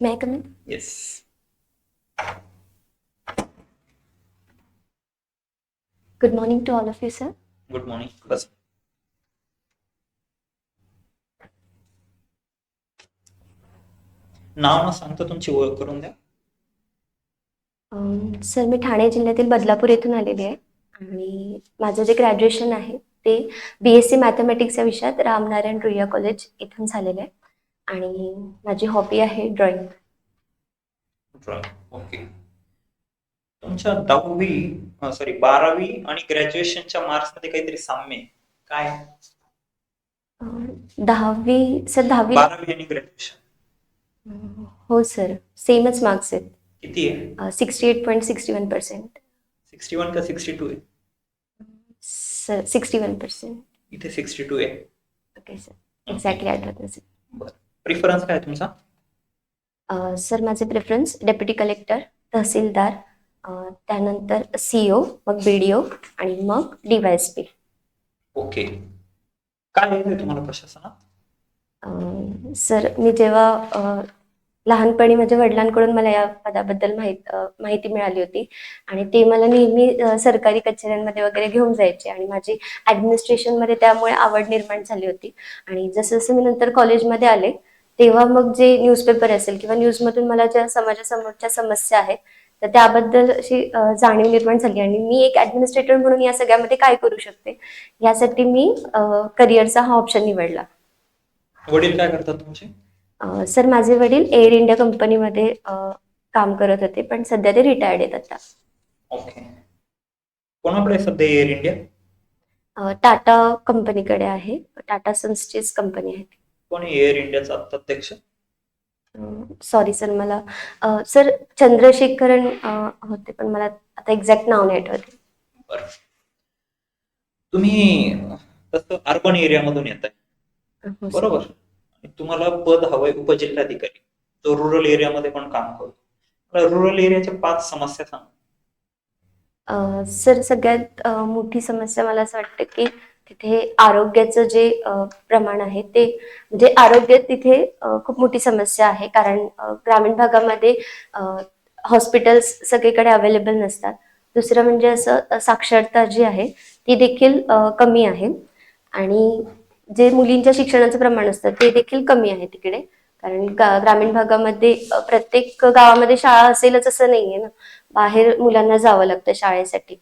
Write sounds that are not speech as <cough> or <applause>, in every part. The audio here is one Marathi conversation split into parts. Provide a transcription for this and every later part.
May I come in? Yes Good morning to all of you, sir. Good morning बस नाव न सांगता तुमची ओळख करून द्या. सर मी ठाणे जिल्ह्यातील बदलापूर येथून आलेली आहे. आणि माझं जे ग्रॅज्युएशन आहे ते बी एस सी मॅथमॅटिक्स या विषयात रामनारायण रुईया कॉलेज इथून झालेलं आहे. आणि माझी हॉबी आहे ड्रॉइंग ओके तुमच्या दहावी सॉरी बारावी आणि ग्रॅज्युएशनच्या मार्क्समध्ये काहीतरी साम्य आहे. काय? दहावी सर दहावी. बारावी आणि ग्रॅज्युएशन हो सर. सेमच मार्क्स आहेत. किती आहे? Sixty eight point sixty one percent sixty one का सिक्स्टी टू आहे? सर सिक्स्टी वन पर्सेंट इथे सिक्स्टी टू आहे ओके सर एक्झॅक्टली आठवत नसेल प्रिफरन्स काय आहे तुमचा? अ, सर माझे प्रेफरन्स डेप्युटी कलेक्टर तहसीलदार अ, त्यानंतर सी ओ मग बी डी ओ आणि मग D Y S P okay काय येते तुम्हाला प्रशासनात? सर मी जेव्हा अ, लहानपणी माझ्या वडिलांकडून मला या पदाबद्दल माहीत अ, माहिती मिळाली होती आणि ते मला नेहमी अ, सरकारी कचेऱ्यांमध्ये वगैरे घेऊन जायचे आणि माझी ॲडमिनिस्ट्रेशनमध्ये त्यामुळे आवड निर्माण झाली होती. आणि जसं जसं मी नंतर कॉलेजमध्ये आले तेव्हा मग जे न्यूजपेपर असेल किंवा न्यूजमधून मला ज्या समाजासमोरच्या समस्या आहेत तर त्याबद्दल अशी जाणीव निर्माण झाली. आणि मी एक ॲडमिनिस्ट्रेटर म्हणून या सगळ्यामध्ये काय करू शकते? यासाठी मी करिअरचा हा ऑप्शन निवडला. वडील काय करतात तुमचे? सर माझे वडील एअर इंडिया कंपनीमध्ये काम करत होते पण सध्या ते रिटायर्ड आहेत आता. ओके. कोणाकडे सध्या एअर इंडिया टाटा कंपनीकडे आहे. टाटा सन्सचीच कंपनी आहे. कोणी एअर इंडियाचा आता अध्यक्ष? सॉरी सर मला अ, सर चंद्रशेखरन अ, होते पण मला आता एक्झॅक्ट नाव नाही आठवत. बरं. तुम्ही तसं अर्बन एरियामधून येत आहे हो, सर. बरोबर. आणि तुम्हाला पद हवंय उपजिल्हाधिकारी. तो रुरल एरियामध्ये पण काम करतो. रुरल एरियाच्या पाच समस्या सांग. अ, सर सगळ्यात अ, मोठी समस्या मला असं वाटतं की तिथे आरोग्याचं जे प्रमाण आहे ते म्हणजे आरोग्य तिथे खूप मोठी समस्या आहे. कारण ग्रामीण भागामध्ये हॉस्पिटल्स सगळीकडे अवेलेबल नसतात. दुसरं म्हणजे असं साक्षरता जी आहे ती देखील कमी आहे. आणि जे मुलींच्या शिक्षणाचं प्रमाण असतं ते देखील कमी आहे तिकडे. कारण ग्रामीण भागामध्ये प्रत्येक गावामध्ये शाळा असेलच असं नाहीये ना. बाहेर मुलांना जावं लागतं शाळेसाठी.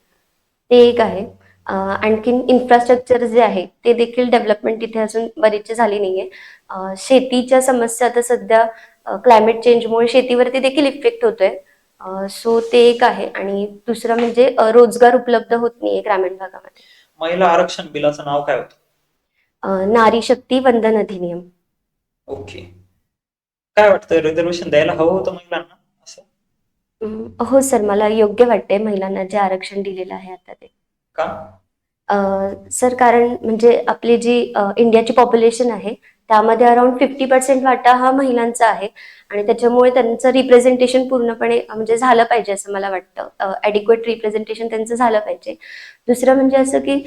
ते एक आहे. आणखीन इन्फ्रास्ट्रक्चर जे आहे ते देखील डेव्हलपमेंट तिथे अजून बरीचशी झाली नाहीये. शेतीच्या समस्या आता सध्या क्लायमेट चेंजमुळे शेतीवरती देखील इफेक्ट होतोय. सो ते एक आहे. आणि दुसरं म्हणजे रोजगार उपलब्ध होत नाहीये ग्रामीण भागामध्ये. महिला आरक्षण बिलाचं नाव काय होतं? नारी शक्ती वंदन अधिनियम. ओके. काय वाटतं रिझर्वेशन द्यायला हवं होतं महिलांना असं? हो सर मला योग्य वाटते महिलांना जे आरक्षण दिलेलं आहे आता ते. का? सर कारण म्हणजे आपली जी इंडियाची पॉप्युलेशन आहे त्यामध्ये अराउंड फिफ्टी पर्सेंट वाटा हा महिलांचा आहे. आणि त्याच्यामुळे त्यांचं रिप्रेझेंटेशन पूर्णपणे म्हणजे झालं पाहिजे असं मला वाटतं. ॲडिक्वेट रिप्रेझेंटेशन त्यांचं झालं पाहिजे. दुसरं म्हणजे असं की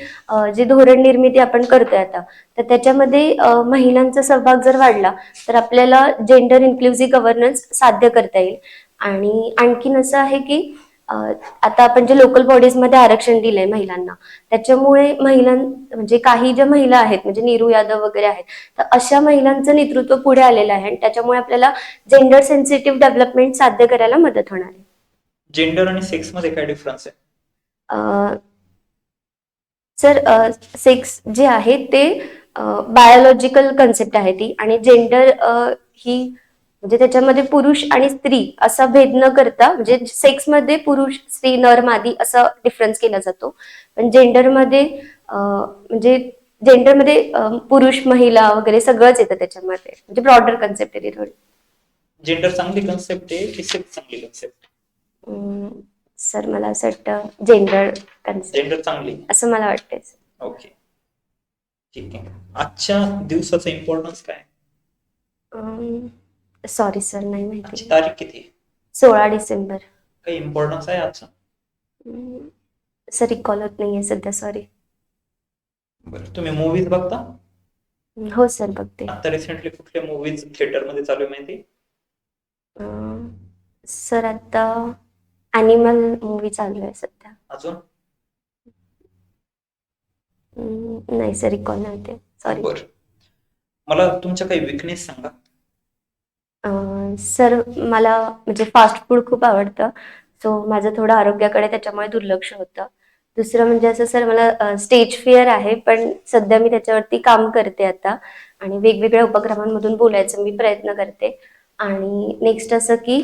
जे धोरण निर्मिती आपण करतोय आता तर त्याच्यामध्ये महिलांचा सहभाग जर वाढला तर आपल्याला जेंडर इन्क्लुझिव्ह गव्हर्नन्स साध्य करता येईल. आणि आणखीन असं आहे की आता आपण जे लोकल बॉडीजमध्ये आरक्षण दिलंय महिलांना त्याच्यामुळे महिलां म्हणजे काही ज्या महिला आहेत म्हणजे नीरू यादव वगैरे आहेत तर अशा महिलांचं नेतृत्व पुढे आलेलं आहे आणि त्याच्यामुळे आपल्याला जेंडर सेन्सिटिव्ह डेव्हलपमेंट साध्य करायला मदत होणार आहे. जेंडर आणि सेक्समध्ये काय डिफरन्स आहे? सर सेक्स जे आहे ते बायोलॉजिकल कन्सेप्ट आहे ती आणि जेंडर ही म्हणजे त्याच्यामध्ये पुरुष आणि स्त्री असा भेद न करता म्हणजे सेक्समध्ये पुरुष स्त्री नर मादी असा डिफरन्स केला जातो. पण जेंडरमध्ये म्हणजे जेंडरमध्ये पुरुष महिला वगैरे सगळंच येतं त्याच्यामध्ये. म्हणजे ब्रॉडर कन्सेप्ट आहे ती थोडी. जेंडर चांगली कन्सेप्ट आहे की सेक्स चांगली कन्सेप्ट सर मला असं वाटतं जेंडर कन्सेप्ट जेंडर चांगली. असं मला वाटतंय ओके. ठीक आहे. आजच्या दिवसाचा इम्पॉर्टन्स काय? सॉरी सर नाही आजची माहिती तारीख किती? आहे? सोळा डिसेंबर. काही इम्पॉर्टन्स आहे आजचा? सर रिकॉल होत नाहीये सध्या सॉरी बरं तुम्ही मूवीज बघता? हो सर बघते. आता रिसेंटली कुठले मूवीज थिएटरमध्ये चालू आहे माहिती? अं, सर आता ॲनिमल मूवी चालू आहे सध्या. अजून? नाही सर रिकॉल नाही होते. सॉरी बर. मला तुमच्या काही विकनेस सांगा. सर मला म्हणजे फास्ट फूड खूप आवडतं. सो माझं थोडं आरोग्याकडे त्याच्यामुळे दुर्लक्ष होतं. दुसरं म्हणजे असं सर मला स्टेज फिअर आहे पण सध्या मी त्याच्यावरती काम करते आता. आणि वेगवेगळ्या उपक्रमांमधून बोलायचं मी प्रयत्न करते. आणि नेक्स्ट असं की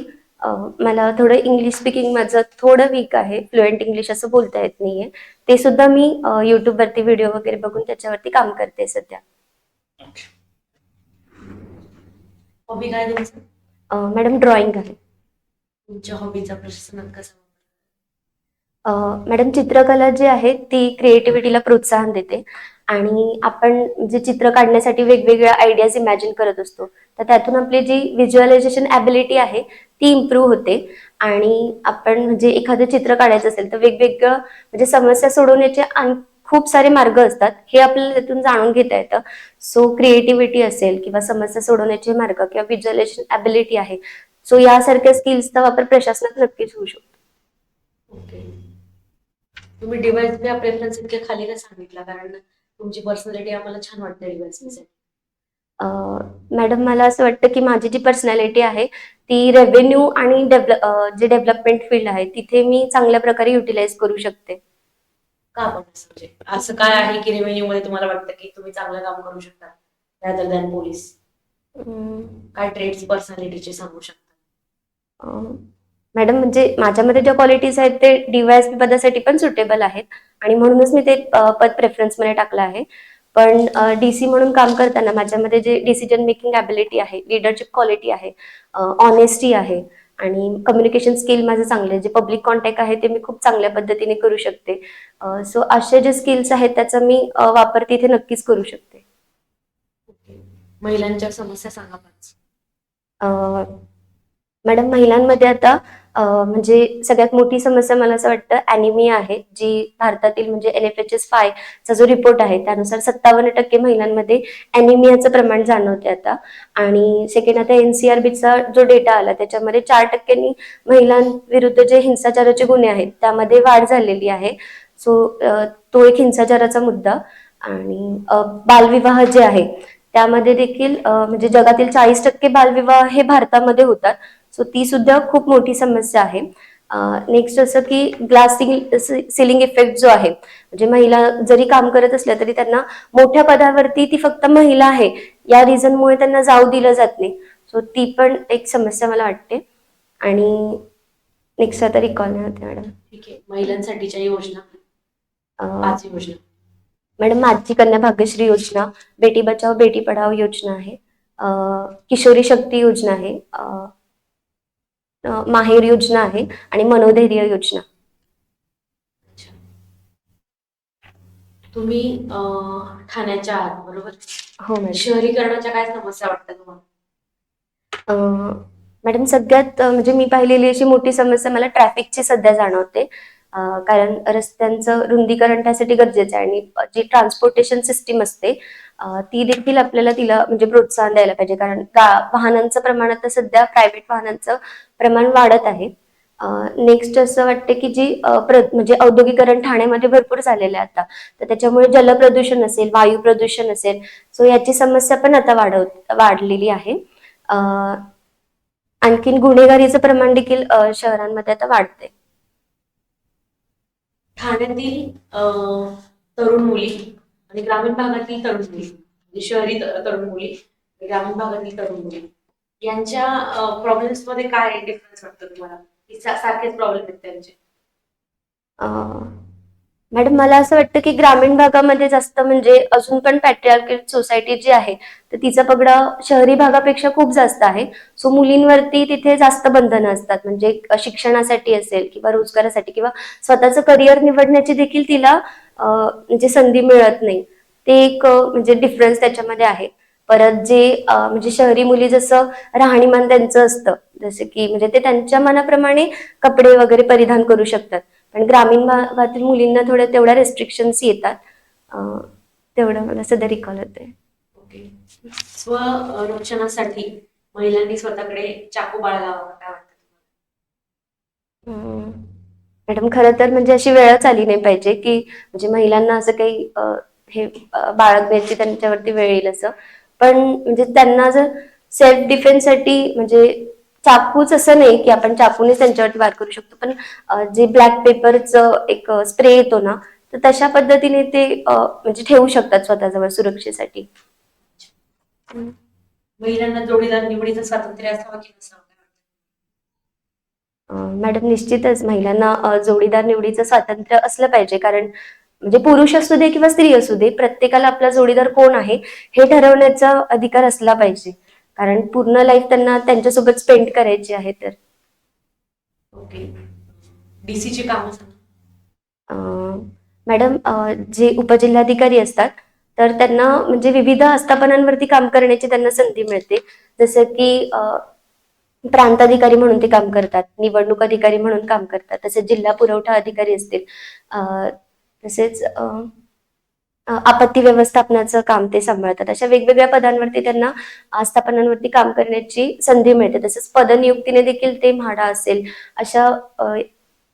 मला थोडं इंग्लिश स्पीकिंग माझं थोडं वीक आहे. फ्लुएंट इंग्लिश असं बोलता येत नाहीये. ते सुद्धा मी यूट्यूबवरती व्हिडिओ वगैरे बघून त्याच्यावरती काम करते सध्या ओके हॉबी काय तुमचं? मॅडम ड्रॉइंग आहे. तुमच्या हॉबीचा प्रश्न कसा अ, मॅडम चित्रकला जी आहे ती क्रिएटिव्हिटीला प्रोत्साहन देते. आणि आपण जे चित्र काढण्यासाठी वेगवेगळ्या आयडियाज इमॅजिन करत असतो तर त्यातून आपली जी व्हिज्युअलायझेशन ॲबिलिटी आहे ती इम्प्रूव्ह होते. आणि आपण म्हणजे एखादं चित्र काढायचं असेल तर वेगवेगळं म्हणजे समस्या सोडवण्याचे आण- खूप सारे मार्ग असतात. हे आपल्याला त्यातून जाणून घेता येतं. सो क्रिएटिव्हिटी असेल किंवा समस्या सोडवण्याचे मार्ग किंवा व्हिज्युअलायझेशन ॲबिलिटी आहे. सो यासारख्या स्किल्सचा वापर प्रशासनात नक्कीच होऊ शकतो. तुम्ही डिवाइस बी प्रेफरन्स इतक्या खाली का सांगितला? कारण तुमची पर्सनॅलिटी आम्हाला छान वाटते डिवाइस अ, मॅडम मला असं वाटतं की माझी जी पर्सनॅलिटी आहे ती रेव्हेन्यू आणि डेव्हलप जे डेव्हलपमेंट फील्ड आहे तिथे मी चांगल्या प्रकारे युटिलाइज करू शकते. का पण असं म्हणजे असं काय आहे की रेव्हेन्यू मध्ये तुम्हाला वाटतं की तुम्ही चांगलं काम करू शकता? रॅदर दॅन पोलीस काय ट्रेड्स पर्सनॅलिटीचे सांगू शकता? मॅडम म्हणजे माझ्यामध्ये ज्या क्वालिटीज आहेत ते डीवायएसपी पदासाठी पण सुटेबल आहेत. आणि म्हणूनच मी ते पद प्रेफरन्समध्ये टाकलं आहे. पण डीसी म्हणून काम करताना माझ्यामध्ये जे डिसिजन मेकिंग ॲबिलिटी आहे लिडरशिप क्वालिटी आहे ऑनेस्टी आहे आणि कम्युनिकेशन स्किल माझं चांगलं जे पब्लिक कॉन्टॅक्ट आहे ते मी खूप चांगल्या पद्धतीने करू शकते. सो असे जे स्किल्स आहेत त्याचा मी वापर तिथे नक्कीच करू शकते. महिलांच्या समस्या सांगा मॅडम महिलांमध्ये आता म्हणजे सगळ्यात मोठी समस्या मला असं वाटतं अॅनिमिया आहे जी भारतातील म्हणजे N F H S five चा जो रिपोर्ट आहे त्यानुसार सत्तावन्न टक्के महिलांमध्ये अॅनिमियाचं प्रमाण जाणवते आता. आणि सेकंड आता एनसीआरबीचा जो डेटा आला त्याच्यामध्ये चार टक्क्यांनी महिलांविरुद्ध जे हिंसाचाराचे गुन्हे आहेत त्यामध्ये वाढ झालेली आहे. सो तो एक हिंसाचाराचा मुद्दा. आणि बालविवाह जे आहे त्यामध्ये देखील म्हणजे जगातील चाळीस टक्के बालविवाह हे भारतामध्ये होतात. सो ती सुद्धा खूप मोठी समस्या आहे. नेक्स्ट असं की ग्लास सिलिंग इफेक्ट जो आहे म्हणजे महिला जरी काम करत असल्या तरी त्यांना मोठ्या पदावरती ती फक्त महिला आहे. या रिझनमुळे त्यांना जाऊ दिलं जात नाही. सो ती पण एक समस्या मला वाटते. आणि नेक्स्ट आता रिकॉल नाही होते मॅडम ठीक आहे. महिलांसाठीच्या योजना. योजना. मॅडम माझी कन्या भाग्यश्री योजना बेटी बचाओ बेटी पढाओ योजना आहे. किशोरी शक्ती योजना आहे. माहेर योजना आहे आणि मनोधैर्य योजना. तुम्ही ठाण्याच्या आहात बरोबर? हो मॅडम. शहरीकरणाच्या काय समस्या वाटतात तुम्हाला? मॅडम सगळ्यात म्हणजे मी पाहिलेली अशी मोठी समस्या मला ट्रॅफिकची सध्या जाणवते. कारण रस्त्यांचं रुंदीकरण त्यासाठी गरजेचं आहे आणि जी ट्रान्सपोर्टेशन सिस्टीम असते ती देखील आपल्याला तिला म्हणजे प्रोत्साहन द्यायला पाहिजे. कारण वाहनांचं प्रमाण आता सध्या प्रायव्हेट वाहनांचं प्रमाण वाढत आहे. नेक्स्ट असं वाटतं की जी म्हणजे औद्योगिकरण ठाण्यामध्ये भरपूर झालेलं आहे आता. तर त्याच्यामुळे जलप्रदूषण असेल वायू प्रदूषण असेल सो याची समस्या पण आता वाढव वाढलेली आहे. आणखीन गुन्हेगारीचं प्रमाण देखील शहरांमध्ये आता वाढते ठाण्यातील तरुण मुली आणि ग्रामीण भागातील तरुण मुली म्हणजे शहरी तरुण मुली आणि ग्रामीण भागातील तरुण मुली. यांच्या प्रॉब्लेम्समध्ये काय डिफरन्स वाटतं तुम्हाला? सारखेच प्रॉब्लेम आहेत त्यांचे? मॅडम मला असं वाटतं की ग्रामीण भागामध्ये जास्त म्हणजे अजून पण पॅट्रियार्कल सोसायटी जी आहे तर तिचा पगडा शहरी भागापेक्षा खूप जास्त आहे. सो मुलींवरती तिथे जास्त बंधनं असतात. म्हणजे शिक्षणासाठी असेल किंवा रोजगारासाठी किंवा स्वतःचं करिअर निवडण्याची देखील तिला म्हणजे संधी मिळत नाही. ते एक म्हणजे डिफरन्स त्याच्यामध्ये आहे. परत जे म्हणजे शहरी मुली जसं राहणीमान त्यांचं असतं जसे की म्हणजे ते त्यांच्या मनाप्रमाणे कपडे वगैरे परिधान करू शकतात. पण ग्रामीण भागातील मुलींना थोड्या तेवढ्या रेस्ट्रिक्शन्स येतात तेवढं मला सध्या रिकॉल होते ओके स्व अं, रक्षणासाठी महिलांनी स्वतःकडे चाकू बाळगावा? काय वाटतं. मॅडम खरं तर म्हणजे अशी वेळच आली नाही पाहिजे की म्हणजे महिलांना असं काही हे बाळगण्याची त्यांच्यावरती वेळ येईल असं पण म्हणजे त्यांना जर सेल्फ डिफेन्ससाठी म्हणजे चाकूच असं नाही की आपण चाकूनेच त्यांच्यावरती वार करू शकतो. पण जे ब्लॅक पेपरचं एक स्प्रे येतो ना तर तशा पद्धतीने ते म्हणजे ठेवू शकतात स्वतःजवळ सुरक्षेसाठी. महिलांना जोडीदार निवडीचं स्वातंत्र्य असावं की नसावं? काय वाटतं? अ, मॅडम निश्चितच महिलांना जोडीदार निवडीचं स्वातंत्र्य असलं पाहिजे. कारण म्हणजे पुरुष असू दे किंवा स्त्री असू दे प्रत्येकाला आपला जोडीदार कोण आहे हे ठरवण्याचा अधिकार असला पाहिजे. कारण पूर्ण लाईफ त्यांना त्यांच्यासोबत स्पेंड करायची आहे तर. ओके डीसीची कामं सांगा. मॅडम जे उपजिल्हाधिकारी असतात तर त्यांना म्हणजे विविध आस्थापनांवरती काम करण्याची त्यांना संधी मिळते. जसं की प्रांताधिकारी म्हणून ते काम करतात निवडणूक अधिकारी म्हणून काम करतात तसेच जिल्हा पुरवठा अधिकारी असतील. तसेच आपत्ती व्यवस्थापनाचं काम ते सांभाळतात. अशा वेगवेगळ्या पदांवरती त्यांना आस्थापनांवरती काम करण्याची संधी मिळते. तसेच पदनियुक्तीने देखील ते म्हाडा असेल अशा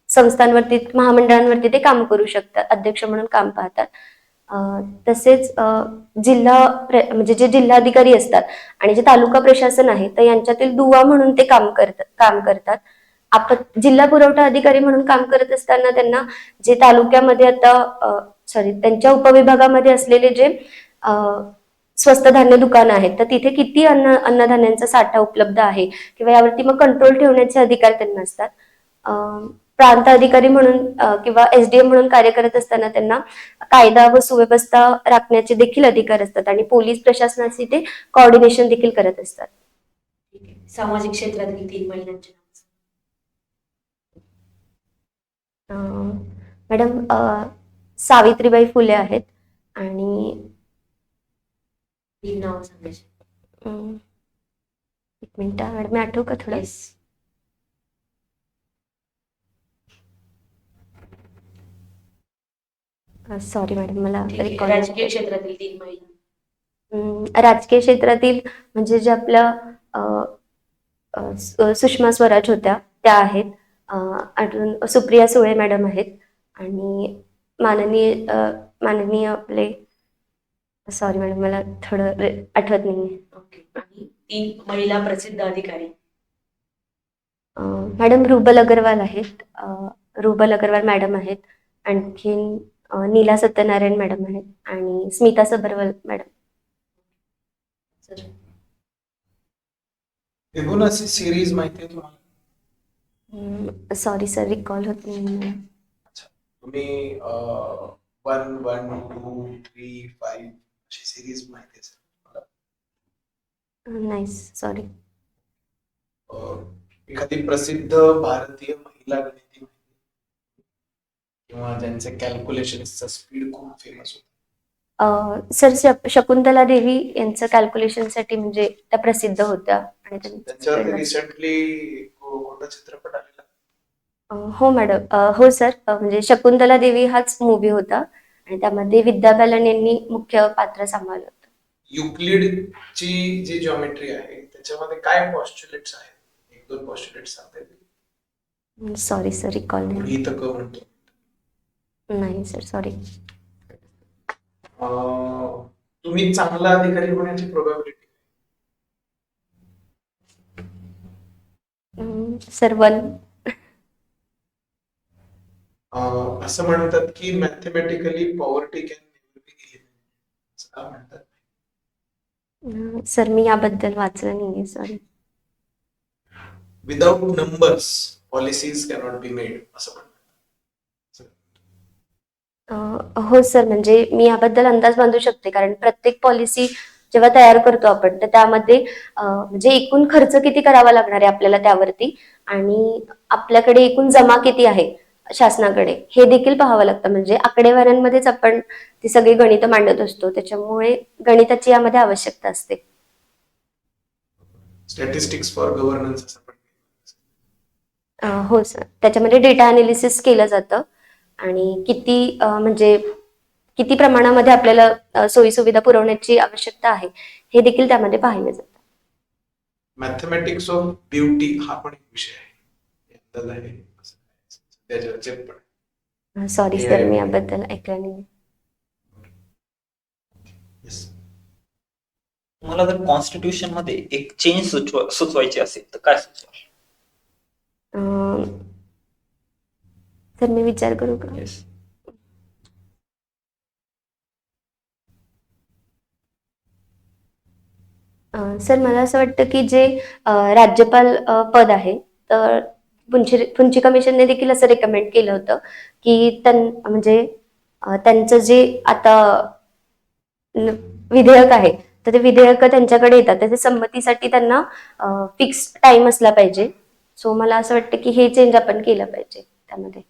संस्थांवरती महामंडळांवरती ते काम करू शकतात अध्यक्ष म्हणून काम पाहतात. तसेच जिल्हा म्हणजे जे जिल्हाधिकारी असतात आणि जे तालुका प्रशासन आहे तर यांच्यातील दुवा म्हणून ते काम करतात काम करतात. आप जिल्हा पुरवठा अधिकारी म्हणून काम करत असताना त्यांना जे तालुक्यामध्ये आता सॉरी त्यांच्या उपविभागामध्ये असलेले जे स्वस्त धान्य दुकानं आहेत तर तिथे किती अन्न अन्नधान्यांचा साठा उपलब्ध आहे? किंवा यावरती मग कंट्रोल ठेवण्याचे अधिकार त्यांना असतात? प्रांत अधिकारी म्हणून किंवा एसडीएम म्हणून कार्य करत असताना त्यांना कायदा व सुव्यवस्था राखण्याचे देखील अधिकार असतात आणि पोलीस प्रशासनाचे ते कॉर्डिनेशन देखील करत असतात. सामाजिक क्षेत्रातील तीन महिलांची. अं, मॅडम सावित्रीबाई फुले आहेत. आणि नावं सांगायची एक मिनिट मॅडम आठवू का थोडं? सॉरी मॅडम मला राजकीय क्षेत्रातील तीन महिला. अं, राजकीय क्षेत्रातील म्हणजे जे आपल्या सुषमा स्वराज होत्या त्या आहेत. अजून सुप्रिया सुळे मॅडम आहेत. आणि माननीय माननीय आपले सॉरी मॅडम मला थोडं रे- आठवत नाही ओके. आणि तीन महिला प्रसिद्ध अधिकारी? मॅडम रुबल अग्रवाल आहेत. अं, रुबल अग्रवाल मॅडम आहेत. आणखीन अं, नीला सत्यनारायण मॅडम आहेत. आणि स्मिता सबरवाल मॅडम. सिरीज माहिती आहे तुम्हाला? सॉरी सर रिकॉल होत नाही मला. तुम्ही one one two three five अशी सिरीज माहिती आहे सर तुम्हाला? अं, नाही सॉरी एखादी प्रसिद्ध भारतीय महिला गणिती? किंवा ज्यांचे कॅल्क्युलेशनचा स्पीड खूप फेमस होता? सर शक- शकुंतला देवी यांचं कॅल्क्युलेशनसाठी म्हणजे त्या प्रसिद्ध होत्या. आणि त्यांचं त्यांच्यावरती spread रिसेंटली कोणता चित्रपट आलेला अं, हो मॅडम. हो सर. म्हणजे शकुंतला देवी हाच मूवी होता. आणि त्यामध्ये विद्या बालन यांनी मुख्य पात्र सांभाळलं होतं. युक्लिडची जी जॉमेट्री आहे त्याच्यामध्ये काय पॉस्च्युलेट्स आहेत? एक दोन पॉस्च्युलेट्स सांगता येतील? सॉरी सर रिकॉल नाही. गृहीतक म्हणतो नाही सर सॉरी अं, तुम्ही चांगला अधिकारी होण्याची प्रोबॅबिलिटी सर वन असं म्हणतात की mathematically poverty can never be असं का म्हणतात सर मी याबद्दल वाचलं नाहीये sorry without numbers policies cannot be made असं म्हणतात. हो सर म्हणजे मी याबद्दल अंदाज बांधू शकते कारण प्रत्येक पॉलिसी जेव्हा तयार करतो आपण तर त्यामध्ये म्हणजे एकूण खर्च किती करावा लागणार आहे आपल्याला त्यावरती? आणि आपल्याकडे एकूण जमा किती आहे? शासनाकडे. हे देखील पाहावं लागतं. म्हणजे आकडेवाऱ्यांमध्येच आपण ती सगळी गणितं मांडत असतो. त्याच्यामुळे गणिताची यामध्ये आवश्यकता असते. स्टॅटिस्टिक्स फॉर गव्हर्नन्स हो सर. त्याच्यामध्ये डेटा अनालिसिस केलं जातं. आणि किती म्हणजे किती प्रमाणामध्ये आपल्याला सोयी सुविधा पुरवण्याची आवश्यकता आहे हे देखील त्यामध्ये पाहिलं जातं. मॅथमॅटिक्स ऑफ ब्युटी हा पण एक विषय आहे. चर्चेत पण सॉरी सर. मी याबद्दल ऐकलं नाही. मला जर कॉन्स्टिट्यूशनमध्ये एक चेंज सुचवायची असेल तर काय सुचवाल? सर मी विचार करू का? सर मला असं वाटतं की जे अं, राज्यपाल पद आहे तर पुंची पुंची कमिशनने देखील असं रेकमेंड केलं होतं की त्यां म्हणजे त्यांचं जे आता विधेयक आहे तर ते विधेयक त्यांच्याकडे येतात. त्याच्या संमतीसाठी त्यांना फिक्स टाइम असला पाहिजे. सो मला असं वाटतं की हे चेंज आपण केलं पाहिजे त्यामध्ये.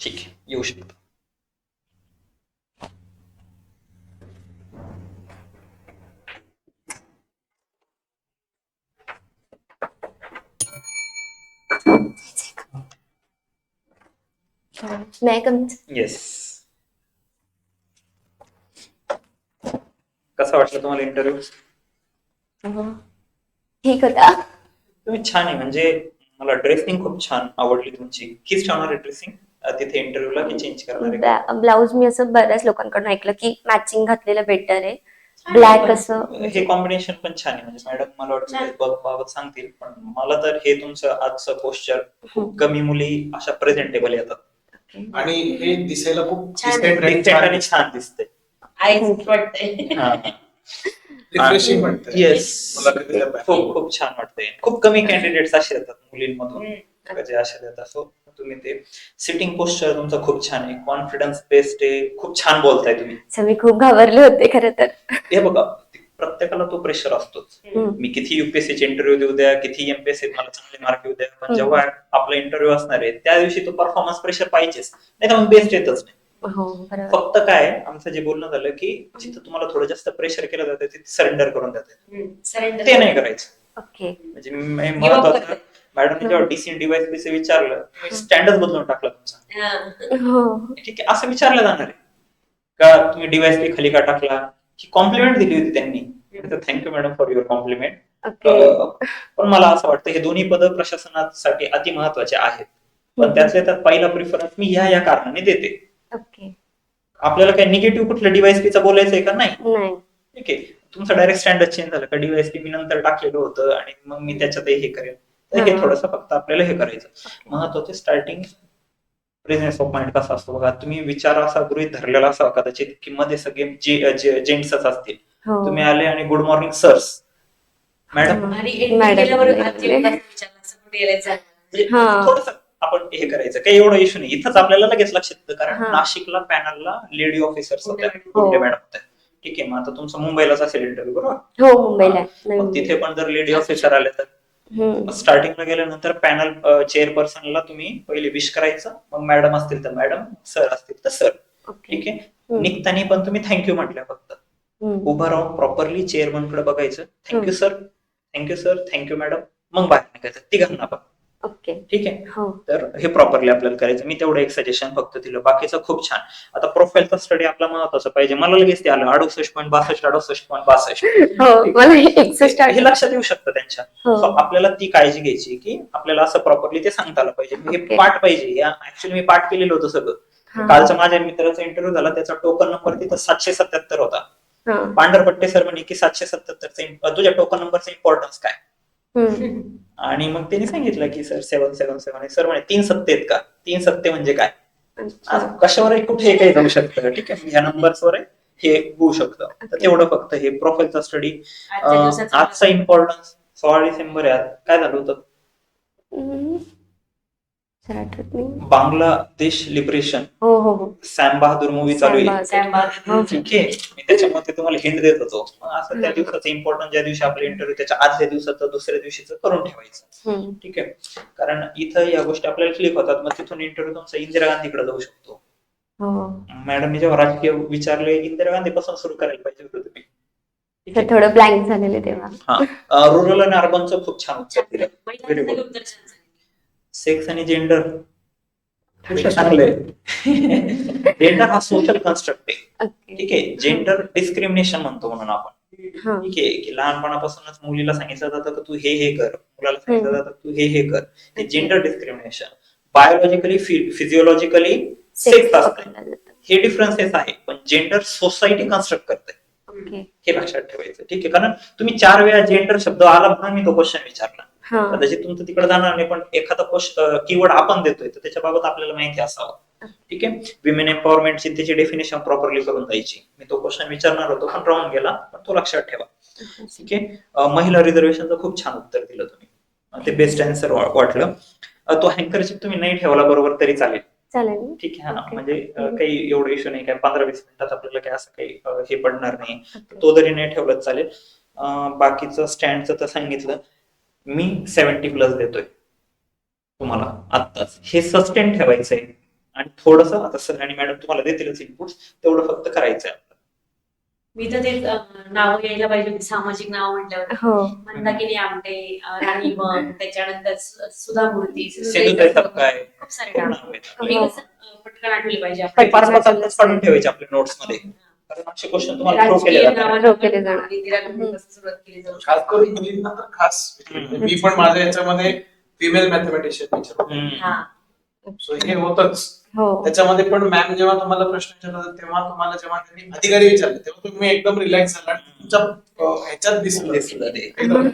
ठीक आहे. येऊ शकतो. नाही कमी येस कसा वाटलं तुम्हाला इंटरव्ह्यू ठीक होता. तुम्ही छान आहे. म्हणजे मला ड्रेसिंग खूप छान आवडली तुमची. हीच ठेवणार ड्रेसिंग तिथे इंटरव्ह्यूला की चेंज करणार? आहे ब्ला- ब्लाऊज मी असं बऱ्याच लोकांकडून ऐकलं की मॅचिंग घातलेलं बेटर आहे. ब्लॅक असं. हे कॉम्बिनेशन पण छान आहे. म्हणजे मॅडम मला वाटतं. ते बघ बाबत सांगतील पण मला तर हे तुमचं आजचं पोस्चर हम्म. कमी मुली अशा प्रेझेंटेबल येतात. आणि हे दिसायला खूप छान आणि आणि छान आईच वाटतंय. रिफ्रेशिंग वाटतंय. येस मुलाखतीला खूप. खूप छान वाटतंय. खूप कमी कॅन्डिडेट्स असे येतात मुलींमधून. जे असे येतात. सो तुम्ही ते सिटिंग पोस्चर तुमचं खूप छान आहे. कॉन्फिडन्स बेस्ड आहे. खूप छान बोलताय तुम्ही. मी खूप घाबरले होते खरं तर. हे बघा प्रत्येकाला तो प्रेशर असतोच. मी किती युपीएससी चे इंटरव्ह्यू देऊ द्या किती एमपीएससी मला चांगले मार्क येऊ द्या. पण. जेव्हा आपला इंटरव्ह्यू असणार आहे त्या दिवशी तो परफॉर्मन्स प्रेशर पाहिजेच. नाही तर मग बेस्ट येतच नाही. हो बरोबर. फक्त काय आमचं जे बोलणं झालं की जिथं तुम्हाला थोडं जास्त प्रेशर केलं जातं तिथे सरेंडर करून जाते सरेंडर ते नाही करायचं. ओके. म्हणजे महत्वाचं. मॅडमने जेव्हा डीसी डिवाइस पीसी विचारलं मी स्टँडच बदलून टाकला तुमचा. हो. ठीक आहे असं विचारलं जाणार आहे. का तुम्ही डिवाइस खाली का टाकला? ही कॉम्प्लिमेंट दिली होती त्यांनी. Thank you madam for your compliment पण मला असं वाटतं हे दोन्ही पद प्रशासनासाठी अति महत्त्वाचे आहेत. पण त्यातल्या त्यात पहिला प्रिफरन्स मी ह्या या कारणाने देते. ओके आपल्याला काय निगेटिव्ह कुठलं डिवाइस पीचं बोलायचंय का? नाही. ठीक आहे. तुमचं डायरेक्ट स्टँडर्ड चेंज झालं का? डिवाइस पी मी नंतर टाकलेलं होतं आणि मग मी त्याच्यात हे करेल. तर हा. थोडंसं फक्त आपल्याला हे करायचं. महत्त्वाचे स्टार्टिंग प्रेझेन्स ऑफ माइंड कसा असतो. बघा तुम्ही विचार असा गृहित धरलेला असावा कदाचित की मध्ये सगळे जेंट्सच असतील. हो. तुम्ही आले आणि गुड मॉर्निंग सर्स मॅडम. म्हणजे हा. थोडस आपण हे करायचं काही एवढं इश्यू नाही. इथंच आपल्याला लगेच लक्षात येतं कारण. नाशिकला पॅनलला लेडी ऑफिसर्स होत्या मॅडम होत्या ठीक आहे मग आता तुमचं मुंबईलाच असेल इंटरव्ह्यू बरोबर? हो मुंबईला. तिथे पण जर लेडी ऑफिसर आले तर. स्टार्टिंगला गेल्यानंतर पॅनल चेअरपर्सनला तुम्ही पहिले विश करायचं. मग मॅडम असतील तर मॅडम सर असतील तर सर ठीक आहे. निघताना पण तुम्ही थँक्यू म्हटल्या फक्त. उभं राहून प्रॉपरली चेअरमनकडे बघायचं. Thank you sir thank you sir thank you madam मग बाहेर निघायचं. तिघांना पण ओके. ठीक आहे. हो. तर हे प्रॉपरली आपल्याला करायचं. मी तेवढं एक सजेशन फक्त दिलं. बाकीचं खूप छान. आता प्रोफाईलचा स्टडी आपला महत्त्वाचा पाहिजे. मला लगेच ते आलं. अडुसष्ट पॉईंट बासष्ट अडुसष्ट पॉईंट बासष्ट. <laughs> हो हे लक्षात येऊ शकतं त्यांच्या. हो. आपल्याला ती काळजी घ्यायची की आपल्याला असं प्रॉपरली ते सांगता आलं पाहिजे. हे. पाठ पाहिजे. या ऍक्च्युली मी पाठ केलेलं होतं सगळं. कालचा माझ्या मित्राचा इंटरव्ह्यू झाला. त्याचा टोकन नंबर तिथं सातशे सत्याहत्तर होता. हा. पांढरपट्टे सर म्हणे की सातशे सत्याहत्तरचा तुझ्या टोकन नंबरचा इम्पॉर्टन्स काय. आणि मग त्यांनी सांगितलं की sir seven seven seven sir म्हणे तीन सत्ते आहेत का? तीन सत्ते म्हणजे काय? कशावरही कुठे काही जाऊ शकतं. ठीक आहे. ह्या नंबर्सवर हे होऊ शकतं. तर. तेवढं फक्त हे प्रोफाईलचा स्टडी आजचा इम्पॉर्टन्स सोळा डिसेंबर. काय झालं होतं. सर आठवत नाही. बांगलादेश लिबरेशन. हो हो हो. सॅम बहादूर मूवी चालू आहे. सॅम बहादूर. हो. ठीक आहे. मी त्याच्यामध्ये तुम्हाला हिंट देत होतो. पण असं त्या दिवसाचं इम्पॉर्टन्ट ज्या दिवशी आपला इंटरव्ह्यू त्याच्या आदल्या दिवसाचं दुसऱ्या दिवशीचं करून ठेवायचं. हम्म. ठीक आहे. कारण इथं या गोष्टी आपल्याला क्लिक होतात. मग तिथून इंटरव्ह्यू तुमचा इंदिरा गांधीकडे जाऊ शकतो. हो. मॅडमने जेव्हा राजकीय विचारले इंदिरा गांधी पासून सुरू करायला पाहिजे होतं तुम्ही. तर थोडं ब्लँक झालेले तेव्हा. हा. रुरल आणि अर्बनचं खूप छान उत्तर दिलं. महिलांचं <laughs> Very good. उत्तर छान सांगितलं. सेक्स आणि जेंडर चांगलंय. जेंडर हा सोशल कन्स्ट्रक्ट आहे. ठीक आहे? जेंडर डिस्क्रिमिनेशन म्हणतो म्हणून आपण. ठीक आहे? की लहानपणापासूनच मुलीला सांगितलं जातं की तू हे हे कर. मुलाला सांगितलं. जातं तू हे हे कर. हे gender discrimination biologically physiologically sex असतं. हे डिफरन्सेस आहे. पण जेंडर सोसायटी कन्स्ट्रक्ट करते हे लक्षात ठेवायचं. ठीक आहे? कारण तुम्ही चार वेळा जेंडर शब्द आला म्हणून मी तो क्वेश्चन विचारला. कदाचित तुमचं तिकडे जाणार नाही पण एखादा कीवर्ड आपण देतोय तर त्याच्याबाबत आपल्याला माहिती असावं. ठीक आहे? विमेन एम्पॉवरमेंटची त्याची डेफिनेशन प्रॉपरली करून द्यायची. मी तो क्वेश्चन विचारणार होतो पण राहून गेला पण तो लक्षात ठेवा. ठीक आहे? महिला रिझर्वेशनचं खूप छान उत्तर दिलं तुम्ही. ते बेस्ट आन्सर वाटलं. तो हँकरशिप तुम्ही नाही ठेवला बरोबर तरी चालेल. चालेल. ना? ठीक आहे हा Okay. म्हणजे. काही एवढं इश्यू नाही काय पंधरा वीस मिनिटात आपल्याला काय असं काही हे पडणार नाही. तो जरी नाही ठेवलं चालेल. बाकीचं स्टँडचं तर सांगितलं. मी सेव्हन्टी प्लस देतोय. तुम्हाला आत्ताच. हे सस्टेन ठेवायचंय. आणि थोडस आता सर आणि मॅडम तुम्हाला देतीलच इनपुट तेवढं फक्त करायचंय मी तर ते नाव यायला पाहिजे होती सामाजिक नाव म्हटल्यावर. हो. मंदाकिनी आमटे राणी बन <laughs> त्याच्यानंतर सुधा मूर्ती <laughs> खूप सारे नाव पटकन आठवली पाहिजे काढून ठेवायचे आपल्या नोट्समध्ये. असे क्वेश्चन तुम्हाला थ्रो केले राजकीय जातात नावानं Throw केले जाणार. आपण इंदिरा गांधी कसं सुरुवात केली जाऊ खास शकते. करून मुलींना तर खास. मी पण माझ्या याच्यामध्ये फिमेल मॅथमॅटिशियन टीचर हम्म. हा सो हे होतच हो त्याच्यामध्ये पण मॅम जेव्हा तुम्हाला प्रश्न विचारला तेव्हा तुम्हाला जेव्हा त्यांनी अधिकारी विचारले तेव्हा तुम्ही एकदम रिलॅक्स झाला आणि तुमच्या अं, ह्याच्यात दिसलं दिसलं ते. एकदम.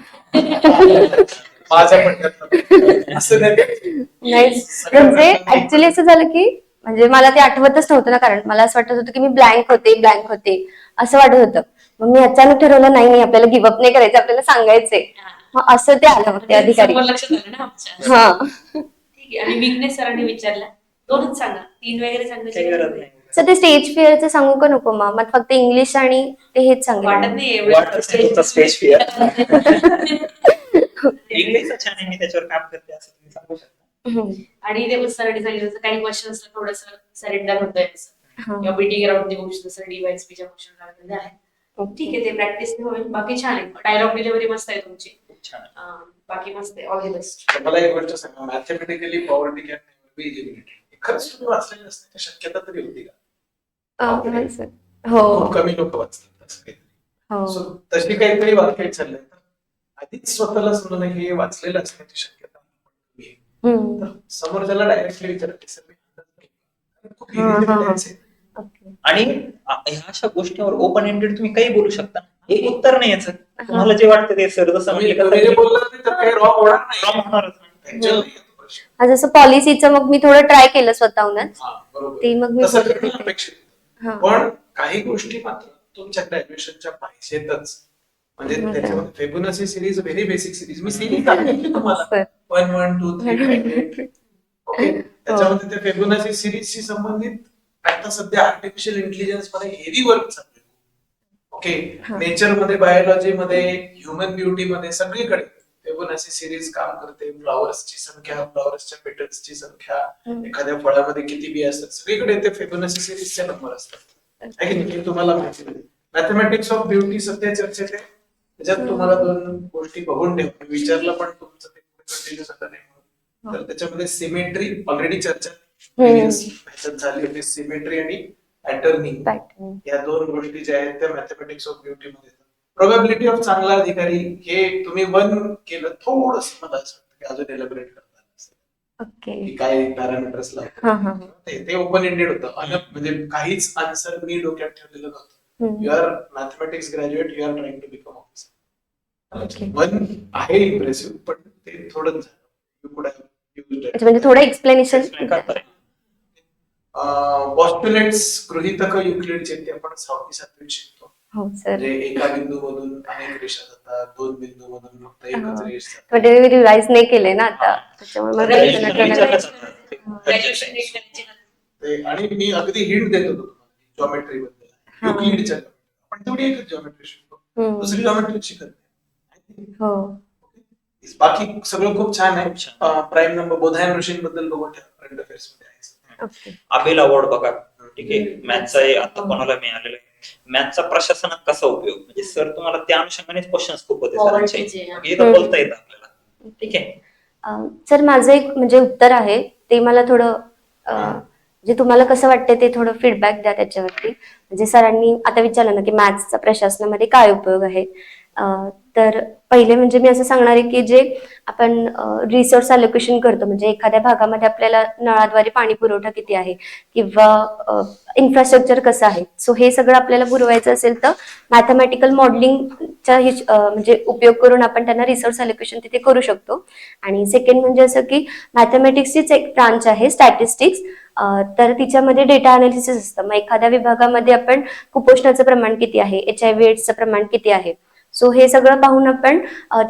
माझ्या पट्ट्यात असं नाही नाही म्हणजे ऍक्च्युली असं झालं की म्हणजे मला ते आठवतच नव्हतं ना कारण मला असं वाटत होतं की मी ब्लँक होते ब्लँक होते असं वाटत होतं. मग मी अचानक ठरवलं नाही नाही आपल्याला गिव्हअप नाही करायचं आपल्याला सांगायचंय. हा. मग असं ते आलं मग ते अधिकारी. समोर लक्षात आलं ना आमच्या. हा. ठीक आहे. आणि विकनेस सरांनी विचारला. दोनच सांगा. तीन वगैरे सांगायची सर ते स्टेज फिअरचं सांगू का नको मग? मग फक्त इंग्लिश आणि ते हेच नाही वाटत नाही स्टेज फिअर इंग्लिश छान आहे मी त्याच्यावर काम करते असं तुम्ही सांगू शकता. <laughs> हम्म. ते सांगितलं जसं काही क्वेश्चन्स थोडस सरेंडर होतंय असं. हा. किंवा बीटी ग्राउंड शकतो सर डीवायएसपीच्या क्वेश्चन काढलेले आहे. ठीक आहे ते प्रॅक्टिस होईल बाकी छान आहे डायलॉग डिलिव्हरी मस्त आहे तुमची खूप छान आहे. अं, बाकी मस्त आहे ऑल द बेस्ट मला एक गोष्ट सांगा mathematically poverty can be eliminated खरंच तुम्ही वाचलेलं असते त्या शक्यता तरी होती का हा. हो कमी लोक वाचतात असं हो तशी काहीतरी वाक्य चाललंय तर आधीच स्वतःला समजून हे वाचलेलं असण्याची शक्यता आहे. तर समोरच्याला डायरेक्टली विचारते सर मी खूप हा, easy हा, हा. relax आहे. ओके. आणि ह्या अशा गोष्टीवर ओपन एंडेड तुम्ही काही बोलू शकता एक उत्तर नाही याचं तुम्हाला जे वाटतं ते सर जसं तुम्ही म्हणले तुम्ही जे बोलला ते तर काही रॉंग होणार नाही wrong होणारच नाही. Actual नाही आहे तो प्रश्न. हा, जसं पॉलिसीचं मग मी थोडं ट्राय केलं स्वतःहूनच हा, बरोबर. ते मग मी तसं करणं. अपेक्षित. हा. पण काही गोष्टी मात्र तुमच्या ग्रॅज्युएशनच्या पाहिजेतच म्हणजे त्याच्यामध्ये सिरीज व्हेरी बेसिक सिरीज मी सिरीज दाखवली तुम्हाला. One one two three okay. त्याच्यामध्ये त्या फेबुनसी सिरीजशी संबंधित आता सध्या आर्टिफिशियल इंटेलिजन्समध्ये हेवी वर्क चालू ओके. नेचरमध्ये बायोलॉजी मध्ये ह्युमन ब्युटी मध्ये सगळीकडे फेबुनसी सिरीज काम करते. फ्लॉवर्सची संख्या फ्लॉवर्सच्या पेटल्सची संख्या. एखाद्या फळामध्ये किती बी असतात सगळीकडे ते फेबुनसी सिरीजचे नंबर असतात. तुम्हाला माहिती मॅथमॅटिक्स ऑफ ब्युटी सध्या चर्चेत आहे. त्याच्यात तुम्हाला दोन गोष्टी बघून ठेव. मी विचारलं पण तुमचं ते कंटिन्यू झालं नाही म्हणून. तर त्याच्यामध्ये सिमेट्री ऑलरेडी चर्चा ह्याच्यात झाली होती. सिमेट्री आणि Pattern. या दोन गोष्टी ज्या आहेत त्या मॅथमॅटिक्स ऑफ ब्युटी मध्ये प्रोबॅबिलिटी ऑफ चांगला अधिकारी हे तुम्ही वन केलं थोडस मला असं वाटतं की अजून एलिबरेट करतात ओके की काय पॅरामीटर्स लावतात हा हा ते ओपन एंडेड होतं. अन म्हणजे काहीच आन्सर मी डोक्यात ठेवलेलं नव्हतं. You are mathematics graduate you are trying to become. Officer one आहे इम्प्रेसिव्ह पण ते थोडं म्हणजे थोडं एक्सप्लेनेशन. पॉस्ट्युलेट्स गृहितक युक्लिडचे ते आपण सहावी सातवीत शिकतो. हो सर. एका बिंदू मधून अनेक रेषा जातात दोन बिंदू मधून फक्त एकच. रेष जाते. म्हणजे मी रिवाइज नाही केले ना आता. आणि मी अगदी हिंट देत होतो जॉमेट्री. युक्लिडच्या आपण तेवढी एकच जॉमेट्री शिकतो. हम्म. दुसरी जॉमेट्री शिकत नाही. हो. बाकी सगळं खूप छान आहे. प्राईम नंबर बोधायन ऋषींबद्दल बघून ठेवा. करंट अफेअर्समध्ये अवॉर्ड बघा. ठीक आहे. मॅथचा आता कोणाला मिळालेला आहे? मॅथचा प्रशासनात कसा उपयोग? म्हणजे सर तुम्हाला त्या अनुषंगानेच क्वेश्चन्स खूप होते सरांचे हा. इथं. बोलता येतं आपल्याला. ठीक आहे. सर माझं एक म्हणजे उत्तर आहे. ते मला थोडं जे म्हणजे तुम्हाला कसं वाटतं ते थोडं फीडबॅक द्या त्याच्यावरती. म्हणजे सरांनी आता विचारलं ना की मॅथ्सचा प्रशासनामध्ये काय उपयोग आहे? तर पहिले म्हणजे मी असं सांगणार आहे की जे आपण रिसोर्स अलोकेशन करतो म्हणजे एखाद्या भागामध्ये आपल्याला नळाद्वारे पाणी पुरवठा किती आहे किंवा इन्फ्रास्ट्रक्चर कसं आहे? सो हे सगळं आपल्याला पुरवायचं असेल तर मॅथमॅटिकल मॉडेलिंगचा म्हणजे उपयोग करून आपण त्यांना रिसोर्स अलोकेशन तिथे करू शकतो. आणि सेकंड म्हणजे असं की मॅथमॅटिक्सचीच एक ब्रांच आहे स्टॅटिस्टिक्स तर तिच्यामध्ये डेटा अनालिसिस असतं. मग एखाद्या विभागामध्ये आपण कुपोषणाचं प्रमाण किती आहे? एच आय व्ही एड्सचं प्रमाण किती आहे? सो हे सगळं पाहून आपण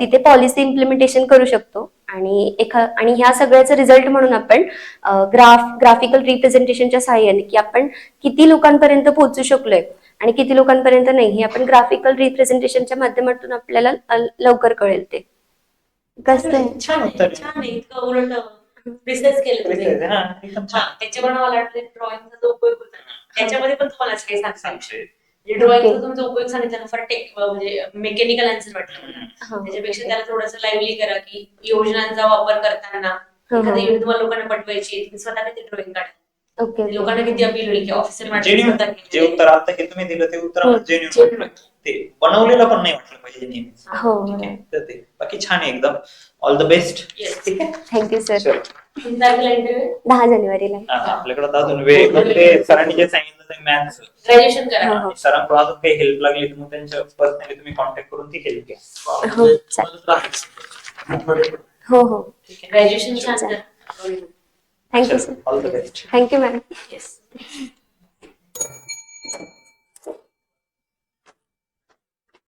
तिथे पॉलिसी इम्प्लिमेंटेशन करू शकतो. आणि एखा आणि ह्या सगळ्याचं रिझल्ट म्हणून आपण ग्राफ ग्राफिकल रिप्रेझेंटेशनच्या सहाय्याने की आपण किती लोकांपर्यंत पोहोचू शकलोय आणि किती लोकांपर्यंत नाही हे आपण ग्राफिकल रिप्रेझेंटेशनच्या माध्यमातून आपल्याला अ, लवकर कळेल ते. कसं आहे? छान बिझनेस केलं तुम्ही. हा. त्याच्यामुळे मला वाटतं ड्रॉइंगचा जो उपयोग होता त्याच्यामध्ये पण तुम्हाला असं काही सांगता. ड्रॉइंगचा तुमचा उपयोग सांगितला ना फार टेक म्हणजे मेकॅनिकल आन्सर वाटलं मला. हा. त्याच्यापेक्षा त्याला थोडंसं लाईव्हली करा की योजनांचा वापर करताना हो, एखादी हो. योजना तुम्हाला लोकांना पटवायची तुम्ही स्वतः किती ड्रॉइंग काढा. ओके. लोकांना किती अपील होईल की ऑफिसर जेन्युइन जे उत्तर आता हे तुम्ही दिलं ते उत्तर जेन्युइन. वाटलं. ते बनवलेलं पण नाही वाटलं पाहिजे नेहमी हो ठीक आहे. तर ते बाकी छान आहे एकदम. All the best Yes. ठीक आहे? थँक्यू सर इंटरव्ह्यू दहा जानेवारीला. आहे. हा, आपल्याकडे अजून वेळ पण ते सरांनी जे सांगितलं ते मॅथ्स ग्रॅज्युएशन करा. हो, हो. सरांकडून अजून काही हेल्प लागली तर मग त्यांच्या पर्सनली तुम्ही कॉन्टॅक्ट करून ती हेल्प घ्या. हो, हो हो. ग्रॅज्युएशन छान चालेल. करा thank you sir all the best thank you madam yes